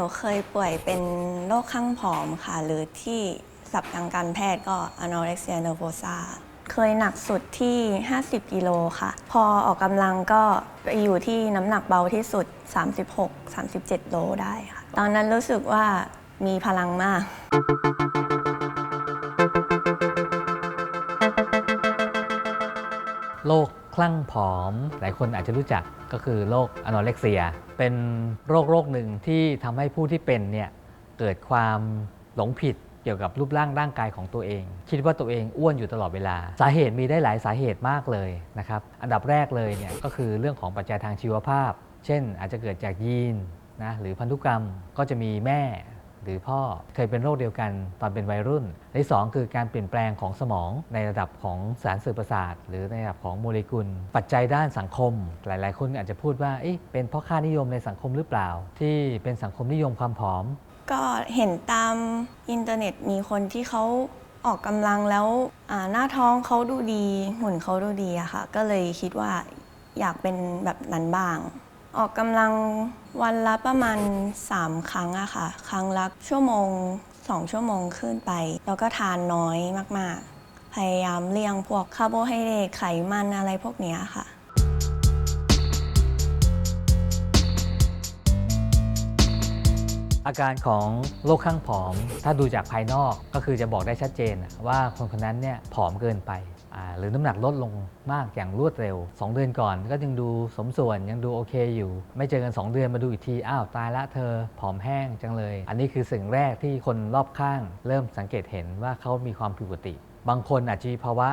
นูเคยป่วยเป็นโรคข้างผอมค่ะ หรือที่ศัพท์ทางการแพทย์ก็ anorexia nervosa เคยหนักสุดที่ 50 กิโลค่ะ พอออกกำลังก็ไปอยู่ที่น้ำหนักเบาที่สุด 36-37 โลได้ค่ะ ตอนนั้นรู้สึกว่ามีพลังมากโรค คลั่งผอม หลายคนอาจจะรู้จักก็คือโรคอนอเร็กเซีย เป็นโรคโรคหนึ่งที่ทำให้ผู้ที่เป็นเนี่ยเกิดความหลงผิดเกี่ยวกับรูปร่างร่างกายของตัวเอง คิดว่าตัวเองอ้วนอยู่ตลอดเวลา สาเหตุมีได้หลายสาเหตุมากเลยนะครับอันดับแรกเลยเนี่ยก็คือเรื่องของปัจจัยทางชีวภาพ เช่น อาจจะเกิดจากยีนนะหรือพันธุกรรมก็จะมีแม่ หรือพ่อเคยเป็นโรคเดียวกันตอนเป็นวัยรุ่นที่สองคือการเปลี่ยนแปลงของสมองในระดับของสารสื่อประสาท หรือในระดับของโมเลกุล ปัจจัยด้านสังคม หลาย ๆ คนอาจจะพูดว่าเอ๊ะเป็นเพราะค่านิยมในสังคมหรือเปล่า ที่เป็นสังคมนิยมความผอม ก็เห็นตามอินเทอร์เน็ตมีคนที่เขาออกกำลังแล้วหน้าท้องเขาดูดีหุ่นเขาดูดีอะค่ะ ก็เลยคิดว่าอยากเป็นแบบนั้นบ้าง ออกกำลังวันละประมาณ 3 ครั้งอะค่ะ ครั้งละชั่วโมง 2 ชั่วโมงขึ้นไป แล้วก็ทานน้อยมาก ๆ พยายามเลี่ยงพวกคาร์โบไฮเดรตไขมันอะไรพวกนี้ค่ะอาการของโรคข้างผอม ถ้าดูจากภายนอกก็คือจะบอกได้ชัดเจนว่าคนคนนั้นเนี่ยผอมเกินไป หรือน้ำหนักลดลงมากอย่างรวดเร็ว 2 เดือนก่อนก็ยังดูสมส่วนยังดูโอเคอยู่ ไม่เจอกัน 2 เดือนมาดูอีกที อ้าว ตายละเธอผอมแห้งจังเลย อันนี้คือสิ่งแรกที่คนรอบข้าง เริ่มสังเกตเห็นว่าเขามีความผิดปกติ บางคนอาจจะมีภาวะ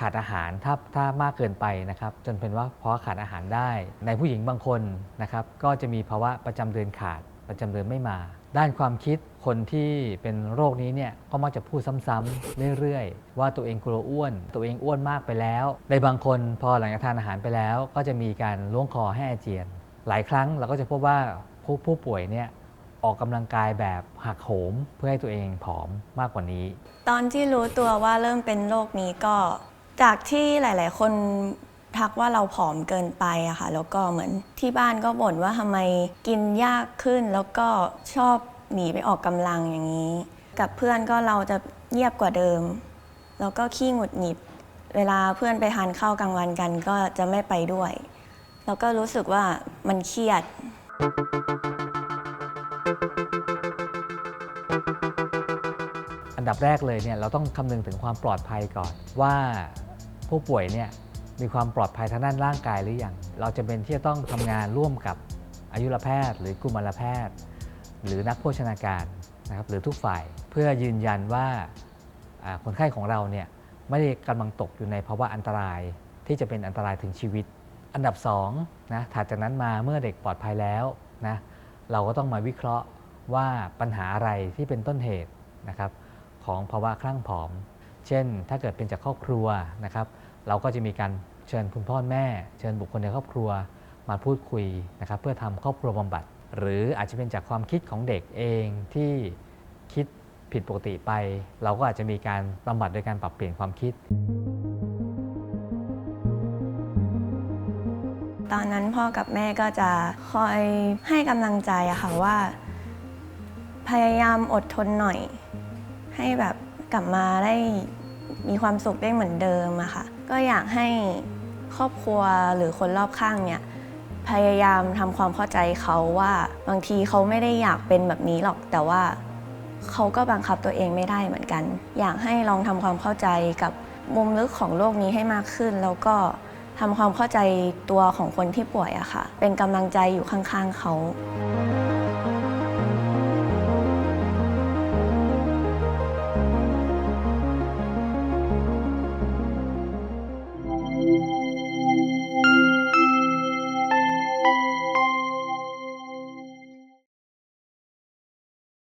ขาดอาหารถ้าถ้ามากเกินไปนะครับจนเป็นว่าเพราะขาดอาหารได้ ในผู้หญิงบางคนนะครับก็จะมีภาวะประจำเดือนขาด ประจำเดือนไม่มา ด้านความคิดคนที่เป็นโรคนี้เนี่ยก็มักจะพูดซ้ำๆเรื่อยๆ ว่าตัวเองกลัวอ้วน ตัวเองอ้วนมากไปแล้ว ในบางคนพอหลังจากทานอาหารไปแล้ว ก็จะมีการล้วงคอให้อาเจียน หลายครั้งเราก็จะพบว่าผู้ผู้ป่วยเนี่ยออกกำลังกายแบบหักโหมเพื่อให้ตัวเองผอมมากกว่านี้ ตอนที่รู้ตัวว่าเริ่มเป็นโรคนี้ก็ จากที่หลาย ๆ คน ทักว่าเราผอมเกินไปอะค่ะ แล้วก็เหมือนที่บ้านก็บ่นว่าทำไมกินยากขึ้น แล้วก็ชอบหนีไปออกกำลังอย่างนี้ กับเพื่อนก็เราจะเงียบกว่าเดิม แล้วก็ขี้หงุดหงิด เวลาเพื่อนไปทานข้าวกลางวันกันก็จะไม่ไปด้วย แล้วก็รู้สึกว่ามันเครียดอันดับแรกเลยเนี่ยเราต้องคำนึงถึงความปลอดภัยก่อนว่าผู้ป่วยเนี่ย มีความปลอดภัยทางด้านร่างกายหรือยังเราจะเป็นที่จะต้องทำงานร่วมกับอายุรแพทย์ หรือกุมารแพทย์ หรือนักโภชนาการนะครับหรือทุกฝ่ายเพื่อยืนยันว่าอ่าคนไข้ของเราเนี่ยไม่ได้กำลังตกอยู่ในภาวะอันตรายที่จะเป็นอันตรายถึงชีวิต อันดับ2นะถัดจากนั้นมาเมื่อเด็กปลอดภัยแล้วนะเราก็ต้องมาวิเคราะห์ว่าปัญหาอะไรที่เป็นต้นเหตุนะครับของภาวะคลั่งผอม เช่น ถ้าเกิดเป็นจากครอบครัวนะครับ เราก็จะมีการเชิญคุณพ่อแม่ เชิญบุคคลในครอบครัวมาพูดคุยนะครับเพื่อทำครอบครัวบำบัด หรืออาจจะเป็นจากความคิดของเด็กเองที่คิดผิดปกติไป เราก็อาจจะมีการบำบัดโดยการปรับเปลี่ยนความคิด ตอนนั้นพ่อกับแม่ก็จะคอยให้กำลังใจอะค่ะว่า พยายามอดทนหน่อย ให้แบบกลับมาได้ มีความสุขได้เหมือนเดิมอะค่ะ ก็อยากให้ครอบครัวหรือคนรอบข้างเนี่ยพยายามทำความเข้าใจเขาว่าบางทีเขาไม่ได้อยากเป็นแบบนี้หรอก แต่ว่าเขาก็บังคับตัวเองไม่ได้เหมือนกัน อยากให้ลองทำความเข้าใจกับมุมลึกของโลกนี้ให้มากขึ้น แล้วก็ทำความเข้าใจตัวของคนที่ป่วยอะค่ะ เป็นกำลังใจอยู่ข้างๆเขา